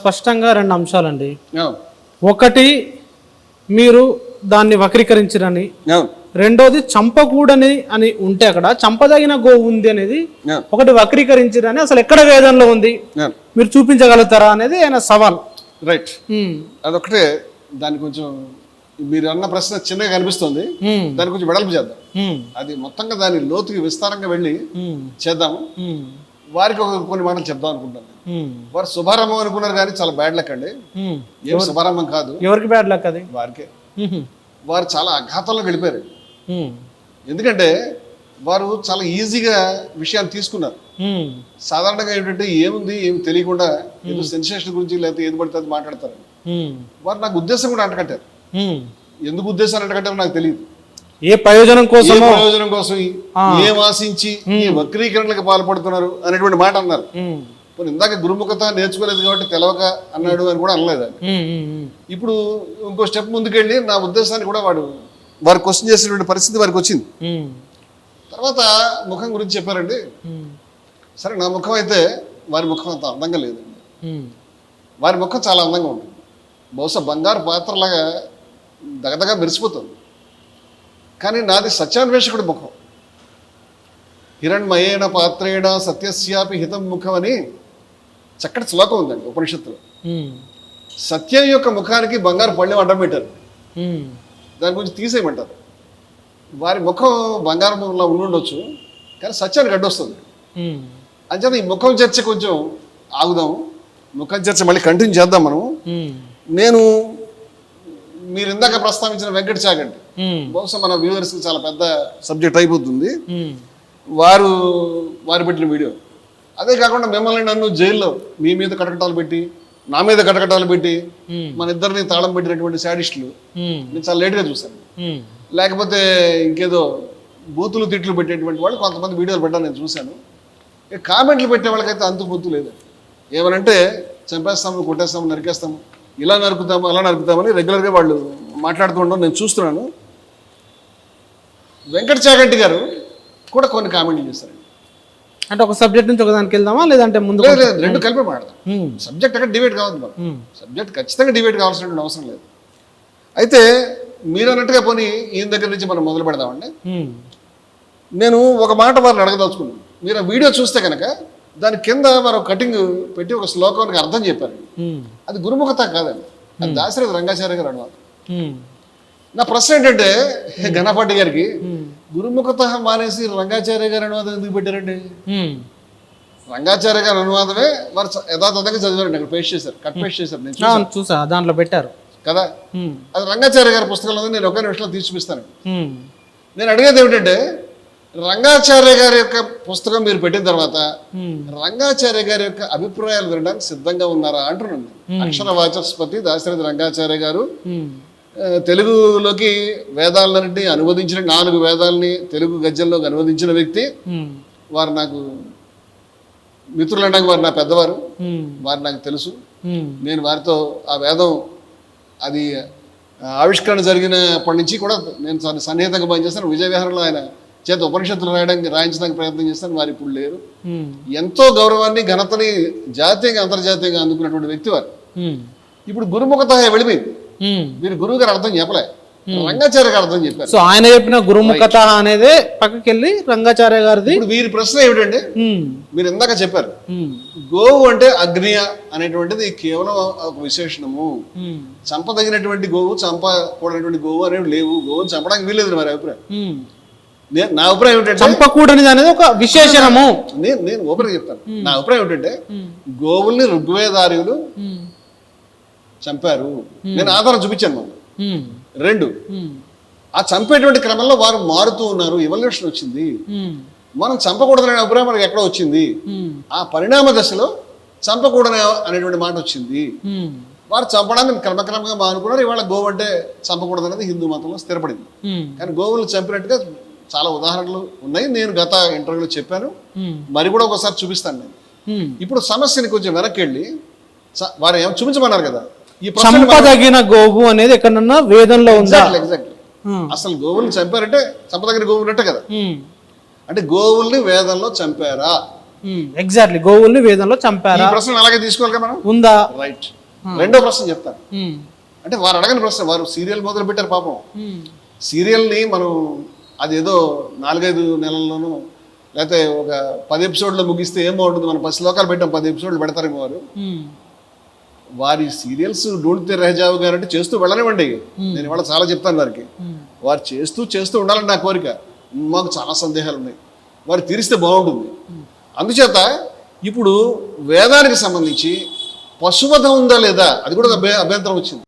స్పష్టంగా రెండు అంశాలండి. ఒకటి మీరు దాన్ని వక్రీకరించరని. రెండోది చంపకూడని అని ఉంటే అక్కడ చంపదగిన గోవు ఉంది అనేది ఒకటి వక్రీకరించరని అసలు ఎక్కడ వేదంలో ఉంది? మీరు చూపించగలుగుతారా అనేది ఆయన సవాల్. రైట్ ఉమ్, అదొకటే దాని కొంచెం మీరు అన్న ప్రశ్న చిన్నగా కనిపిస్తుంది. ఉమ్, దాన్ని కొంచెం వెడల్పు చేద్దాం. ఉమ్, అది మొత్తంగా దాని లోతుకి విస్తారంగా వెళ్ళి చేద్దాము. వారికి ఒక కొన్ని మాటలు చెప్దాం అనుకుంటాను వారు శుభారంభం అనుకున్నారు కానీ చాలా బ్యాడ్ లెక్క అండి. ఏం శుభారంభం కాదు. ఎవరికి బ్యాడ్ లక్ అది? వారికే. వారు చాలా అఘాతంలో గడిపారు ఎందుకంటే వారు చాలా ఈజీగా విషయాన్ని తీసుకున్నారు. సాధారణంగా ఏంటంటే ఏముంది ఏమి తెలియకుండా ఏదో సెన్సేషన్ గురించి లేకపోతే ఏది పడితే అది మాట్లాడతారు. వారు నాకు ఉద్దేశం కూడా అంటకట్టారు. ఎందుకు ఉద్దేశాలు అంటకట్టారో నాకు తెలియదు. ఏ ప్రయోజనం ఏ కోసమో? ప్రయోజనం కోసం ఏం ఆశించి ఈ వక్రీకరణలకు పాల్పడుతున్నారు అనేటువంటి మాట అన్నారు. ఇందాక గురుముఖత నేర్చుకోలేదు కాబట్టి తెలవక అన్నాడు అని కూడా అనలేదు. ఇప్పుడు ఇంకో స్టెప్ ముందుకెళ్ళి నా ఉద్దేశాన్ని కూడా వాడు వారు క్వశ్చన్ చేసినటువంటి పరిస్థితి వారికి వచ్చింది. తర్వాత ముఖం గురించి చెప్పారండి. సరే నా ముఖం అయితే వారి ముఖం అంత అందంగా లేదండి వారి ముఖం చాలా అందంగా ఉంటుంది. బహుశా బంగారు పాత్రలాగా దగదగా మెరిసిపోతుంది. కానీ నాది సత్యాన్వేషకుడి ముఖం. హిరణ్మయేణ పాత్రేణ సత్యస్యాపి హితం ముఖం అని చక్కటి శ్లోకం ఉందండి ఉపనిషత్తులో. సత్యం యొక్క ముఖానికి బంగారు పళ్ళెం అడ్డం పెట్టారు. దాని గురించి తీసేయమంటారు. వారి ముఖం బంగారంలో ఉండుండొచ్చు కానీ సత్యానికి అడ్డొస్తుంది. అంచేత ఈ ముఖం చర్చ కొంచెం ఆగుదాం. ముఖం చర్చ మళ్ళీ కంటిన్యూ చేద్దాం మనం. నేను మీరు ఇందాక ప్రస్తావించిన వెంకట ఉమ్, బహుశా మన వ్యూవర్స్కి చాలా పెద్ద సబ్జెక్ట్ అయిపోతుంది. ఉమ్, వారు వారు పెట్టిన వీడియో అదే కాకుండా మిమ్మల్ని నన్ను జైల్లో మీ మీద కటకటాలు పెట్టి నా మీద కటకటాలు పెట్టి ఉమ్, మన ఇద్దరిని తాళం పెట్టినటువంటి శాడిస్టులు నేను చాలా లేట్గా చూశాను. లేకపోతే ఇంకేదో బూతులు తిట్లు పెట్టేటువంటి వాళ్ళు కొంతమంది వీడియోలు పెట్టాను నేను చూశాను. కామెంట్లు పెట్టే వాళ్ళకైతే అంతు బుద్ధు లేదు. ఏమనంటే చంపేస్తాము కొట్టేస్తాము నరికేస్తాము ఇలా నరుకుతాము అలా నరుకుతామని రెగ్యులర్గా వాళ్ళు మాట్లాడుతూ ఉండడం నేను చూస్తున్నాను. వెంకట చాగంటి గారు కూడా కొన్ని కామెంట్లు చేశారండి. అంటే ఒక సబ్జెక్ట్ నుంచి ఒక దానికి వెళ్దామా? లేదంటే ముందు రెండు కలిపి ఉమ్, సబ్జెక్ట్ అక్కడ డిబేట్ కావద్దు మనం. సబ్జెక్ట్ ఖచ్చితంగా డిబేట్ కావాల్సిన అవసరం లేదు. అయితే మీరు అన్నట్టుగా పోనీ ఈయన దగ్గర నుంచి మనం మొదలు పెడదామండి. నేను ఒక మాట వారిని అడగదలుచుకున్నాను. మీరు ఆ వీడియో చూస్తే కనుక దాని కింద మరో కటింగ్ పెట్టి ఒక శ్లోకానికి అర్థం చెప్పారు అది గురుముఖత కాదండి. అది దాశరథి రంగాచార్య గారు అనువాదం. నా ప్రశ్న ఏంటంటే ఘనపాటి గారికి ఉమ్, గురుముఖత మానేసి రంగాచార్య గారి అనువాదం ఎందుకు పెట్టారండి? ఉమ్, రంగాచార్య గారి అనువాదమే వారు యథాతథంగా చదివారండి అక్కడ పేస్ట్ చేశారు కట్ పేస్ట్ చేశారు నేను చూసా దాంట్లో పెట్టారు. కదా? అది రంగాచార్య గారి పుస్తకంలో నేను ఒకే నిమిషంలో తీసి చూపిస్తాను నేను అడిగేది ఏమిటంటే రంగాచార్య గారి యొక్క పుస్తకం మీరు పెట్టిన తర్వాత రంగాచార్య గారి యొక్క అభిప్రాయాలు వినడానికి సిద్ధంగా ఉన్నారా అంటున్నాను. అక్షర వాచస్పతి దాశరథి రంగాచార్య గారు తెలుగులోకి వేదాలన్నింటినీ అనువదించిన నాలుగు వేదాలని తెలుగు గద్యంలోకి అనువదించిన వ్యక్తి వారు నాకు మిత్రులు అనడానికి వారు నా పెద్దవారు. వారు నాకు తెలుసు. నేను వారితో ఆ వేదం అది ఆవిష్కరణ జరిగినప్పటి నుంచి కూడా నేను చాలా సన్నిహితంగా పనిచేస్తాను. విజయ విహారంలో ఆయన చేత ఉపనిషత్తులు రాయడానికి రాయించడానికి ప్రయత్నం చేస్తాను. వారు ఇప్పుడు లేరు. ఎంతో గౌరవాన్ని ఘనతని జాతీయంగా అంతర్జాతీయంగా అందుకున్నటువంటి వ్యక్తి వారు. ఇప్పుడు గురుముఖత వెళ్ళిపోయింది. మీరు గురువు గారు అర్థం చెప్పలే. రంగాచార్య గారు అర్థం చెప్పారు. సో ఆయన చెప్పిన గురుముఖత అనేదే పక్కకి వెళ్ళి రంగాచార్య గారిది. ఇప్పుడు వీరి ప్రశ్న ఏమిటంటే ఉమ్, మీరు ఇందాక చెప్పారు. గోవు అంటే అగ్నియ అనేటువంటిది కేవలం ఒక విశేషణము. చంపదగినటువంటి గోవు చంపకూడనటువంటి గోవు అనేవి లేవు. గోవుని చంపడానికి వీలేదు మరి అభిప్రాయం. నా అభిప్రాయం ఏంటంటే చంపకూడనిది అనేది ఒక విశేషణము. నేను నేను ఓపెన్ చెప్తాను. నా అభిప్రాయం ఏంటంటే గోవుల్ని ఋగ్వేదార్యులు చంపారు. నేను ఆధారం చూపించాను ఉమ్, రెండు ఉమ్, ఆ చంపేటువంటి క్రమంలో వారు మారుతూ ఉన్నారు ఎవల్యూషన్ వచ్చింది. మనం చంపకూడదనే అభిప్రాయం మనకి ఎక్కడ వచ్చింది. ఆ పరిణామ దశలో చంపకూడని అనేటువంటి మాట వచ్చింది. వారు చంపడానికి క్రమక్రమంగా మానుకున్నారు. ఇవాళ గోవు అంటే చంపకూడదు అనేది హిందూ మతంలో స్థిరపడింది. కానీ గోవులు చంపినట్టుగా చాలా ఉదాహరణలు ఉన్నాయి. నేను గత ఇంటర్వ్యూలో చెప్పాను. మరి కూడా ఒకసారి చూపిస్తాను నేను. ఇప్పుడు సమస్యని కొంచెం వెనక్కి వెళ్ళి వారు ఏం చూపించమన్నారు కదా? చంపదగిన గోవు అనేది ఎక్కడన్నా వేదంలో ఉందా? ఉమ్, అసలు గోవుల్ని చంపారంటే చంపదగిన గోవులు కదా. ఉమ్, అంటే గోవుల్ని వేదంలో చంపారా? ఎగ్జాక్ట్లీ గోవుల్ని వేదంలో ఈ చంపారా ప్రశ్న అలాగే తీసుకోవాలి మనం? ఉందా? రైట్ రెండో ప్రశ్న చెప్తాను. అంటే వారు అడగని ప్రశ్న వారు సీరియల్ మొదలు పెట్టారు పాపం. సీరియల్ని మనం అదేదో నాలుగైదు నెలల్లోనూ లేకపోతే ఒక పది ఎపిసోడ్లో ముగిస్తే ఏం బాగుంటుంది మనం పది శ్లోకాలు పెట్టాం పది ఎపిసోడ్లు పెడతారేమో వారు. వారి సీరియల్స్ డోల్తే రెహజావు గారు అంటే చేస్తూ వెళ్ళనివ్వండి. నేను ఇవాళ చాలా చెప్తాను వారికి. ఉమ్, వారు చేస్తూ చేస్తూ ఉండాలని నా కోరిక. మాకు చాలా సందేహాలు ఉన్నాయి. వారు తీరిస్తే బాగుంటుంది. అందుచేత ఇప్పుడు వేదానికి సంబంధించి పశువధం ఉందా లేదా అది కూడా అభ్యంతరం వచ్చింది.